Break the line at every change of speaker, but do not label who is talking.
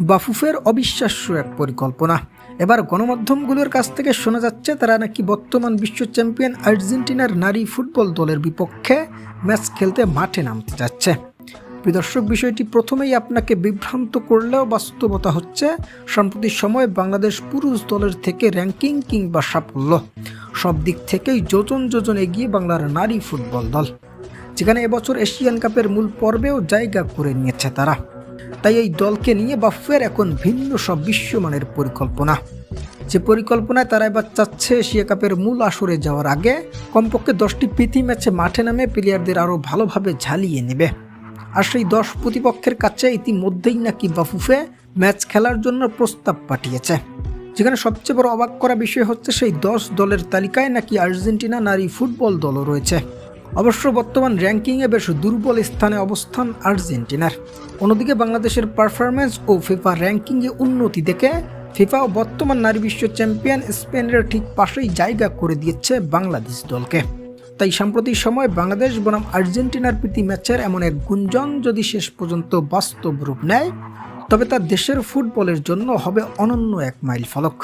বাফুফের অবিশ্বাস্য এক পরিকল্পনা। এবার গণমাধ্যমগুলোর কাছ থেকে শোনা যাচ্ছে, তারা নাকি বর্তমান বিশ্ব চ্যাম্পিয়ন আর্জেন্টিনার নারী ফুটবল দলের বিপক্ষে ম্যাচ খেলতে মাঠে নামতে যাচ্ছে। প্রিদর্শক বিষয়টি প্রথমেই আপনাকে বিভ্রান্ত করলেও বাস্তবতা হচ্ছে, সম্প্রতি সময়ে বাংলাদেশ পুরুষ দলের থেকে র্যাঙ্কিং কিংবা সাফল্য। সব দিক থেকেই যোজন যোজন এগিয়ে বাংলার নারী ফুটবল দল। যেখানে এবছর এশিয়ান কাপের মূল পর্বেও জায়গা করে নিয়েছে তারা। তাই এই দলকে নিয়ে বাফের এখন ভিন্ন সব বিশ্বমানের পরিকল্পনা। যে পরিকল্পনায় তারা এবার চাচ্ছে এশিয়া কাপের মূল আসরে যাওয়ার আগে কমপক্ষে দশটি প্রীতি ম্যাচে মাঠে নামে প্লেয়ারদের আরও ভালোভাবে ঝালিয়ে নেবে। আর সেই দশ প্রতিপক্ষের কাছে ইতিমধ্যেই নাকি বাফুফে ম্যাচ খেলার জন্য প্রস্তাব পাঠিয়েছে। যেখানে সবচেয়ে বড় অবাক করা বিষয় হচ্ছে সেই দশ দলের তালিকায় নাকি আর্জেন্টিনা নারী ফুটবল দলও রয়েছে। অবশ্য বর্তমান র্যাঙ্কিংয়ে বেশ দুর্বল স্থানে অবস্থান আর্জেন্টিনার। অন্যদিকে বাংলাদেশের পারফরম্যান্স ও ফিফা র্যাঙ্কিংয়ে উন্নতি দেখে ফিফাও বর্তমান নারী বিশ্ব চ্যাম্পিয়ন স্পেনের ঠিক পাশেই জায়গা করে দিয়েছে বাংলাদেশ দলকে। তাই সাম্প্রতিক সময় বাংলাদেশ বনাম আর্জেন্টিনার প্রীতি ম্যাচের এমন এক গুঞ্জন যদি শেষ পর্যন্ত বাস্তব রূপ নেয়, তবে তা দেশের ফুটবলের জন্য হবে অনন্য এক মাইল ফলক